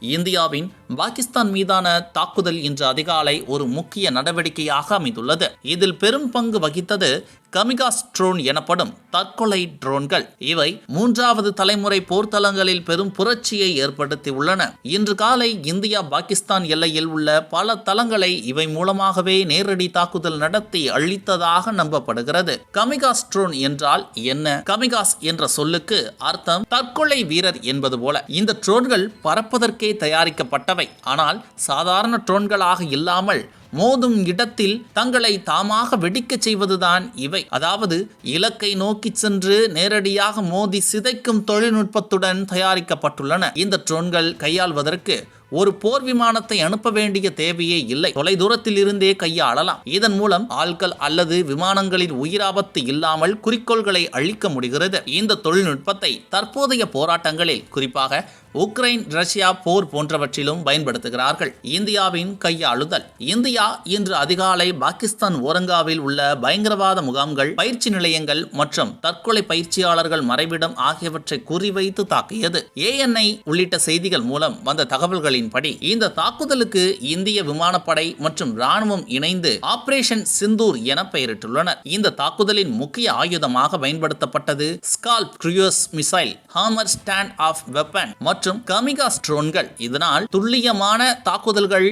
இந்தியாவின் பாகிஸ்தான் மீதான தாக்குதல் இன்று அதிகாலை ஒரு முக்கிய நடவடிக்கையாக அமைந்துள்ளது. இதில் பெரும் பங்கு வகித்தது கமிகாஸ் ட்ரோன் எனப்படும் தற்கொலை ட்ரோன்கள். இவை மூன்றாவது தலைமுறை போர்த்தளங்களில் பெரும் புரட்சியை ஏற்படுத்தி உள்ளன இன்று காலை இந்தியா பாகிஸ்தான் எல்லையில் உள்ள பல தளங்களை இவை மூலமாகவே நேரடி தாக்குதல் நடத்தி அழித்ததாக நம்பப்படுகிறது. கமிகாஸ் ட்ரோன் என்றால் என்ன? கமிகாஸ் என்ற சொல்லுக்கு அர்த்தம் தற்கொலை வீரர் என்பது போல. இந்த ட்ரோன்கள் பறப்பதற்கே தயாரிக்கப்பட்டவை. ஆனால் சாதாரண ட்ரோன்களாக இல்லாமல் மோதும் இடத்தில் தங்களை தாமாக வெடிக்கச் செய்வதுதான் இவை. அதாவது இலக்கை நோக்கி சென்று நேரடியாக மோதி சிதைக்கும் தொழில்நுட்பத்துடன் தயாரிக்கப்பட்டுள்ளன. இந்த ட்ரோன்கள் கையாள்வதற்கு ஒரு போர் விமானத்தை அனுப்ப வேண்டிய தேவையே இல்லை. தொலைதூரத்தில் இருந்தே கையாளலாம். இதன் மூலம் ஆள்கள் அல்லது விமானங்களின் உயிராபத்து இல்லாமல் குறிக்கோள்களை அழிக்க முடிகிறது. இந்த தொழில்நுட்பத்தை தற்போதைய போராட்டங்களில் குறிப்பாக உக்ரைன் ரஷ்யா போர் போன்றவற்றிலும் பயன்படுத்துகிறார்கள். இந்தியாவின் கையாளுதல். இந்தியா இன்று அதிகாலை பாகிஸ்தான் ஓரங்காவில் உள்ள பயங்கரவாத முகாம்கள் பயிற்சி நிலையங்கள் மற்றும் தற்கொலை பயிற்சியாளர்கள் மறைவிடம் ஆகியவற்றை குறிவைத்து தாக்கியது. ஏஎன்ஐ உள்ளிட்ட செய்திகள் மூலம் வந்த தகவல்களின்படி இந்த தாக்குதலுக்கு இந்திய விமானப்படை மற்றும் ராணுவம் இணைந்து ஆபரேஷன் சிந்தூர் என பெயரிட்டுள்ளனர். இந்த தாக்குதலின் முக்கிய ஆயுதமாக பயன்படுத்தப்பட்டது SCALP cruise missile hammer stand off weapon மற்றும் மற்றும் கமிகா ட்ரோன்கள் இதனால் துல்லியமான தாக்குதல்கள்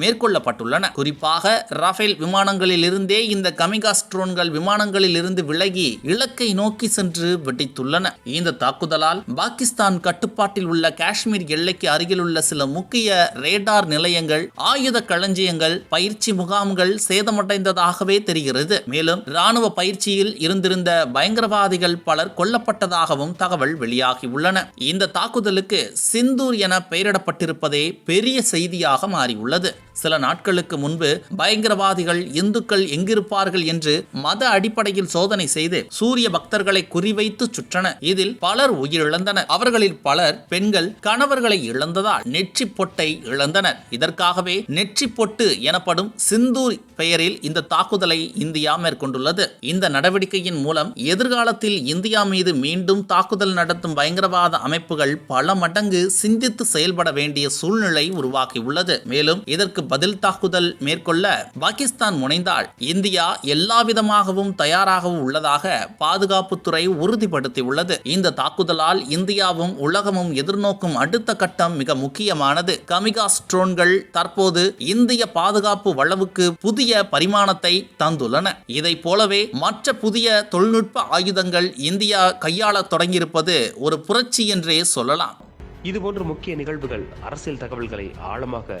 மேற்கொள்ளப்பட்டுள்ளன. குறிப்பாக ரஃபேல் விமானங்களிலிருந்தே இந்த கமிகாஸ் ட்ரோன்கள் விமானங்களில் இருந்து விலகி இலக்கை நோக்கி சென்று வெடித்துள்ளன. இந்த தாக்குதலால் பாகிஸ்தான் கட்டுப்பாட்டில் உள்ள காஷ்மீர் எல்லைக்கு அருகில் உள்ள சில முக்கிய ரேடார் நிலையங்கள் ஆயுத களஞ்சியங்கள் பயிற்சி முகாம்கள் சேதமடைந்ததாகவே தெரிகிறது. மேலும் ராணுவ பயிற்சியில் இருந்திருந்த பயங்கரவாதிகள் பலர் கொல்லப்பட்டதாகவும் தகவல் வெளியாகியுள்ளன. இந்த தாக்குதலுக்கு சிந்தூர் என பெயரிடப்பட்டிருப்பதே பெரிய செய்தியாக மாறியுள்ளது. சில நாட்களுக்கு முன்பு பயங்கரவாதிகள் இந்துக்கள் எங்கிருப்பார்கள் என்று மத அடிப்படையில் சோதனை செய்து சூரிய பக்தர்களை குறிவைத்து சுற்றன. இதில் பலர் உயிரிழந்தனர். அவர்களில் பலர் பெண்கள் கணவர்களை இழந்ததால் நெற்றி பொட்டை இழந்தனர். இதற்காகவே நெற்றி பொட்டு எனப்படும் சிந்தூர் பெயரில் இந்த தாக்குதலை இந்தியா மேற்கொண்டுள்ளது. இந்த நடவடிக்கையின் மூலம் எதிர்காலத்தில் இந்தியா மீது மீண்டும் தாக்குதல் நடத்தும் பயங்கரவாத அமைப்புகள் பல மடங்கு சிந்தித்து செயல்பட வேண்டிய சூழ்நிலை உருவாகியுள்ளது. மேலும் இதற்கு பதில் தாக்குதல் மேற்கொள்ள பாகிஸ்தான் முனைந்தால் இந்தியா எல்லாவிதமாகவும் தயாராகவும் உள்ளதாக பாதுகாப்புத்துறை உறுதிப்படுத்தியுள்ளது. இந்த தாக்குதலால் இந்தியாவும் உலகமும் எதிர்நோக்கும் அடுத்த கட்டம் மிக முக்கியமானது. கமிகாஸ் ட்ரோன்கள் தற்போது இந்திய பாதுகாப்பு வளவுக்கு புதிய பரிமாணத்தை தந்துள்ளன. இதை போலவே மற்ற புதிய தொழில்நுட்ப ஆயுதங்கள் இந்தியா கையாளத் தொடங்கியிருப்பது ஒரு புரட்சி என்றே சொல்லலாம். இதுபோன்ற முக்கிய நிகழ்வுகள் அரசியல் தகவல்களை ஆழமாக